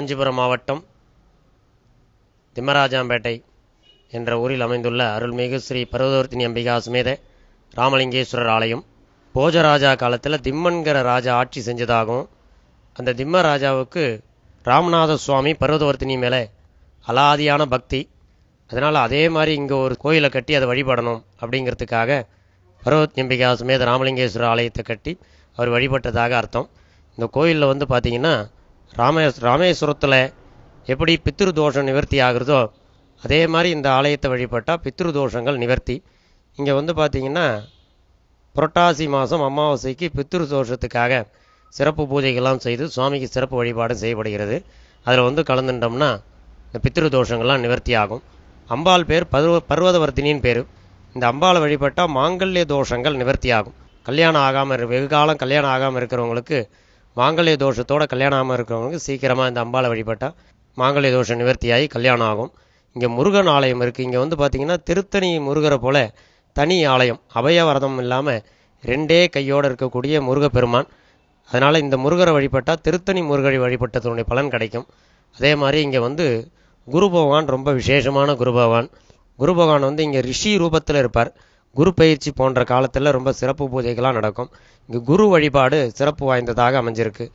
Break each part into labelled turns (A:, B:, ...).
A: காஞ்சிபுரம் மாவட்டம் திம்மராஜாம்பேட்டை என்ற ஊரில் அமைந்துள்ள அருள்மிகு ஸ்ரீ பர்வதவர்த்தினி அம்பிகா சுமேத ராமலிங்கேஸ்வரர் ஆலயம். போஜராஜா காலத்தில் திம்மன்கிற ராஜா ஆட்சி செஞ்சதாகவும் அந்த திம்ம ராஜாவுக்கு ராமநாத சுவாமி பருவதவர்த்தினி மேலே அலாதியான பக்தி. அதனால் அதே மாதிரி இங்கே ஒரு கோயிலை கட்டி அதை வழிபடணும் அப்படிங்கிறதுக்காக பர்வத் அம்பிகா சுமேத ராமலிங்கேஸ்வரர் ஆலயத்தை கட்டி அவர் வழிபட்டதாக அர்த்தம். இந்த கோயிலில் வந்து பார்த்தீங்கன்னா ராமே ராமேஸ்வரத்தில் எப்படி பித்ரு தோஷம் நிவர்த்தி ஆகுறதோ அதே மாதிரி இந்த ஆலயத்தை வழிபட்டால் பித்ரு தோஷங்கள் நிவர்த்தி. இங்கே வந்து பார்த்தீங்கன்னா புரட்டாசி மாதம் அமாவாசைக்கு பித்ரு தோஷத்துக்காக சிறப்பு பூஜைகள்லாம் செய்து சுவாமிக்கு சிறப்பு வழிபாடு செய்யப்படுகிறது. அதில் வந்து கலந்துட்டோம்னா இந்த பித்ரு தோஷங்கள்லாம் நிவர்த்தி ஆகும் அம்பாள் பேர் பருவ பர்வதவர்த்தினின்னு பேர். இந்த அம்பாளை வழிபட்டால் மாங்கல்ய தோஷங்கள் நிவர்த்தி ஆகும் கல்யாணம் ஆகாமல் வெகு காலம் கல்யாணம் ஆகாமல் இருக்கிறவங்களுக்கு மாங்கல்ய தோஷத்தோட கல்யாணம் இருக்கிறவங்களுக்கு சீக்கிரமாக இந்த அம்பாளை வழிபட்டால் மாங்கல்ய தோஷம் நிவர்த்தியாகி கல்யாணம் ஆகும். இங்கே முருகன் ஆலயம் இருக்குது இங்கே வந்து பார்த்திங்கன்னா திருத்தணி முருகரை போல தனி ஆலயம். அபயவரதம் இல்லாமல் ரெண்டே கையோடு இருக்கக்கூடிய முருகப்பெருமான். அதனால் இந்த முருகரை வழிபட்டால் திருத்தணி முருகரை வழிபட்டதனுடைய பலன் கிடைக்கும். அதே மாதிரி இங்கே வந்து குரு பகவான் ரொம்ப விசேஷமான குரு பகவான். குரு பகவான் வந்து இங்கே ரிஷி ரூபத்தில் இருப்பார். குரு பயிற்சி போன்ற காலத்தில் ரொம்ப சிறப்பு பூஜைகள்லாம் நடக்கும். இங்கு குரு வழிபாடு சிறப்பு வாய்ந்ததாக அமைஞ்சிருக்கு.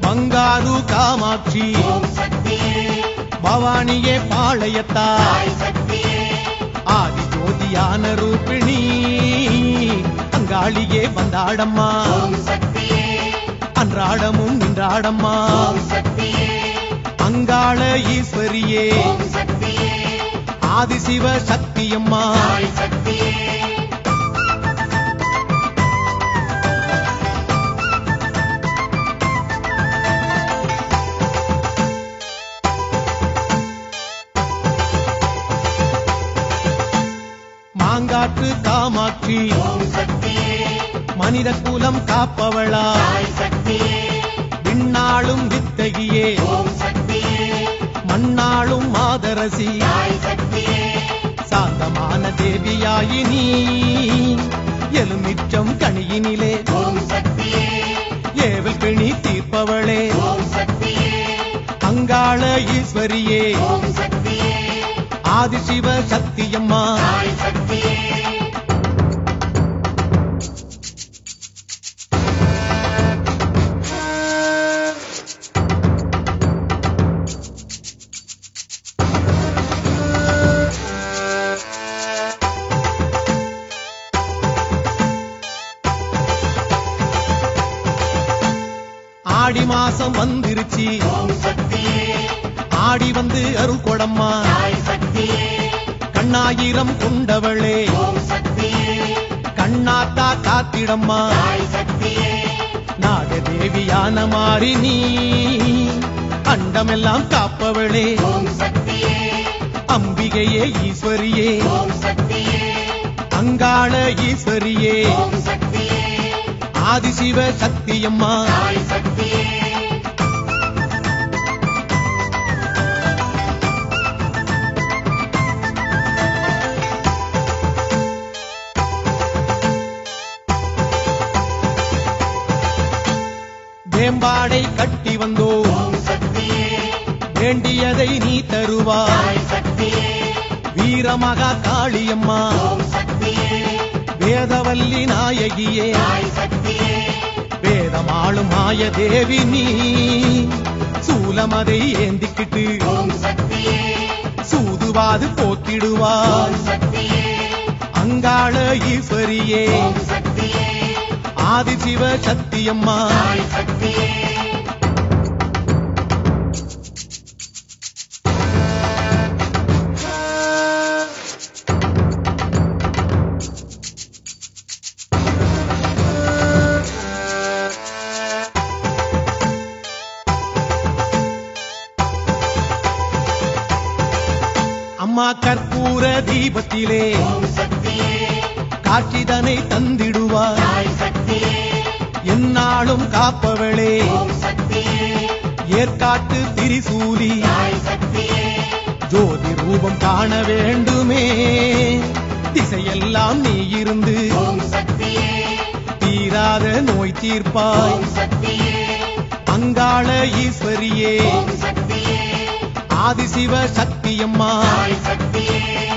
B: பங்காரு காமாட்சி. பவானியே பாளையத்தா. ஆதி ஜோதியான ரூபிணி. அங்காளியே வந்தாடம்மா. அன்றாடமும் நின்றாடம்மா. அங்காள ஈஸ்வரியே. ஆதிசிவ சக்தியம்மா. மாங்காற்று காமாட்சி மனித குலம் காப்பவளா. விண்ணாளும் வித்தகியே மண்ணாளும் மாதரசி சாந்தமான தேவியாயினி எலுமிச்சம் கனியினிலே. ஏவல் பிணி தீர்ப்பவளே. அங்காள ஈஸ்வரியே. ஆதிசிவ சக்தியம்மா. மாசம் வந்துருச்சு. ஆடி வந்து அருள் கொடம்மா. கண்ணாயிரம் கொண்டவளே. கண்ணாத்தா காத்திடம்மா. நாகதேவியான மாறி நீ அண்டமெல்லாம் காப்பவளே. அம்பிகையே ஈஸ்வரியே. அங்காள ஈஸ்வரியே. ஆதிசிவ சக்தியம்மா வேம்பாடை கட்டி வந்தோம் வேண்டியதை நீ தருவாய். வீரமகா காளியம்மா வேதவல்லி நாயகியே. வேதமாளும் மாய தேவி நீ. சூலமதை ஏந்திக்கிட்டு சூதுவாது போத்திடுவா. அங்காள ஈஸ்வரியே ஆதிசிவ சக்தியம்மா சக்தியே திரிசூலி ஜோதி ரூபம் காண வேண்டுமே. திசையெல்லாம் நீ இருந்து தீராத நோய் தீர்ப்பாய். அங்காள ஈஸ்வரியே. ஆதிசிவ சக்தியம்மா. மாங்காற்று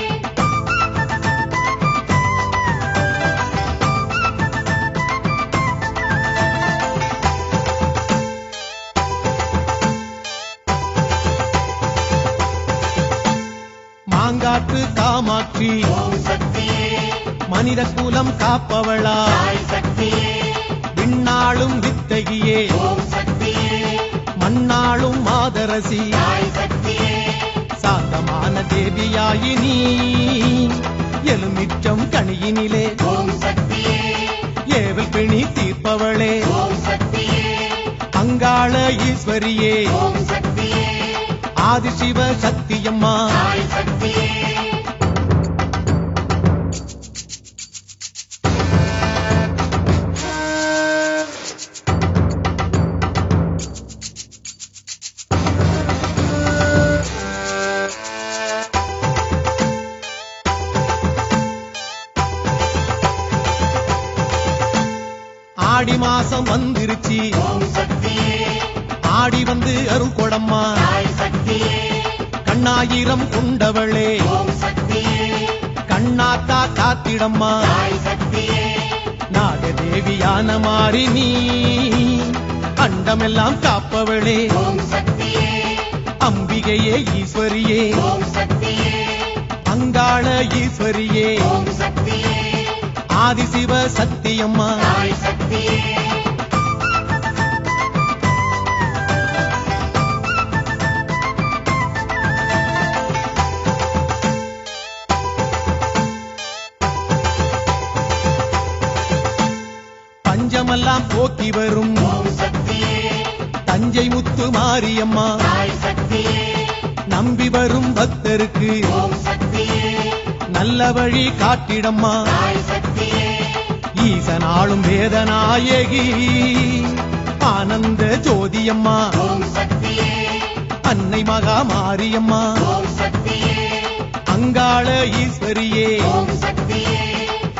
B: காமாட்சி மனித குலம் காப்பவளா. விண்ணாளும் வித்தகியே. மண்ணாளும் மாதரசி. சாந்தமான தேவியாயினி எலுமிச்சம் கனியினிலே. ஏவல் பிணி தீர்ப்பவளே. அங்காள ஈஸ்வரியே. ஆதிசிவ சக்தியம்மா. கண்ணாயிரம் கொண்டவளே. கண் கண்ணாத்தா காத்திடம்மா. நாகதேவியான மாறி நீ அண்டமெல்லாம் காப்பவளே. அம்பிகையே ஈஸ்வரியே. அங்காள ஈஸ்வரியே. ஆதிசிவ சத்தியம்மா பஞ்சமெல்லாம் போக்கி வரும். தஞ்சை முத்து மாரியம்மா. நம்பி வரும் பக்தருக்கு. நல்ல வழி காட்டிடம்மா. ஈசனாளும் வேதநாயகி. ஆனந்த ஜோதியம்மா. அன்னை மகா மாரியம்மா. அங்காள ஈஸ்வரியே.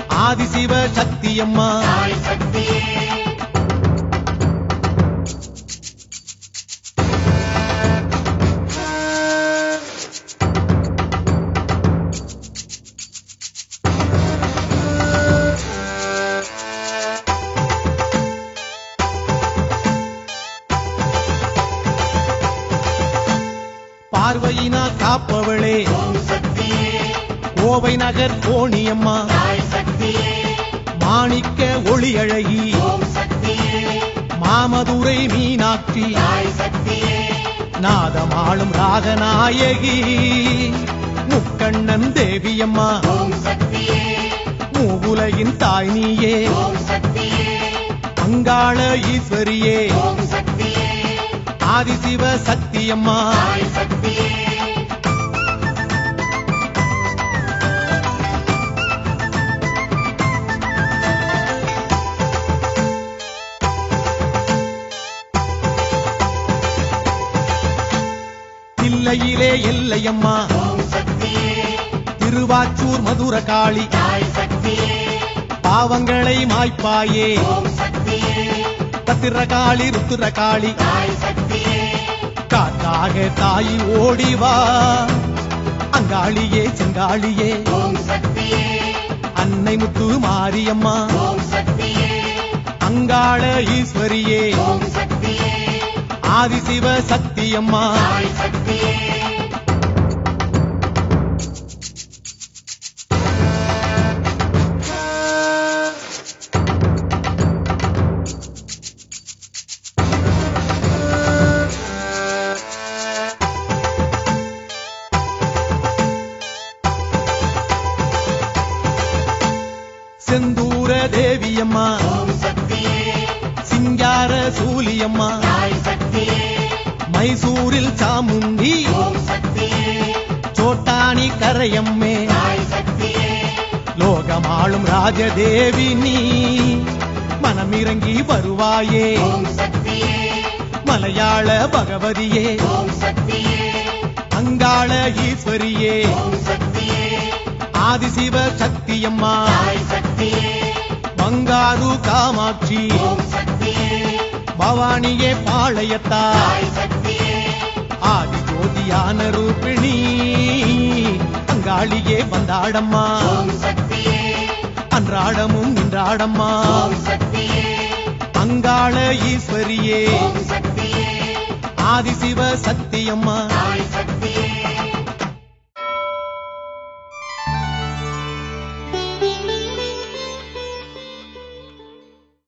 B: ஆதிசிவ சக்தியம்மா. பார்வையினா காப்பவளே. கோவை நகர் கோணியம்மா. மாணிக்க ஒளி அழகி மாமதுரை மீனாட்சி. நாதமாளும் ராகநாயகி. முக்கண்ணன் தேவியம்மா. மூவுலகின் தாய் நீயே. அங்காள ஈஸ்வரியே. ஆதிசிவ சக்தியம்மா தில்லையிலே எல்லையம்மா திருவாச்சூர் மதுர காளி. பாவங்களை மாய்ப்பாயே. பத்திரகாளி ருத்துரகாளி காத்தாக தாயி ஓடிவா அங்காளியே செங்காளியே அன்னை முத்து மாரியம்மா. அங்காள ஈஸ்வரியே. ஆதிசிவ சக்தியம்மா. செந்தூர கரையம்மே லோகமாளும் ராஜதேவி நீ. மனமிறங்கி வருவாயே. மலையாள பகவதியே. அங்காள ஈஸ்வரியே. ஆதிசிவ சக்தியம்மா. பங்காரு காமாட்சி. பவானியே பாளையத்தா. ஆதி ஜோதியான ரூபிணி. அங்காளியே வந்தாடம்மா. அன்றாடமும் நின்றாடம்மா. அங்காள ஈஸ்வரியே. ஆதிசிவ சக்தியம்மா.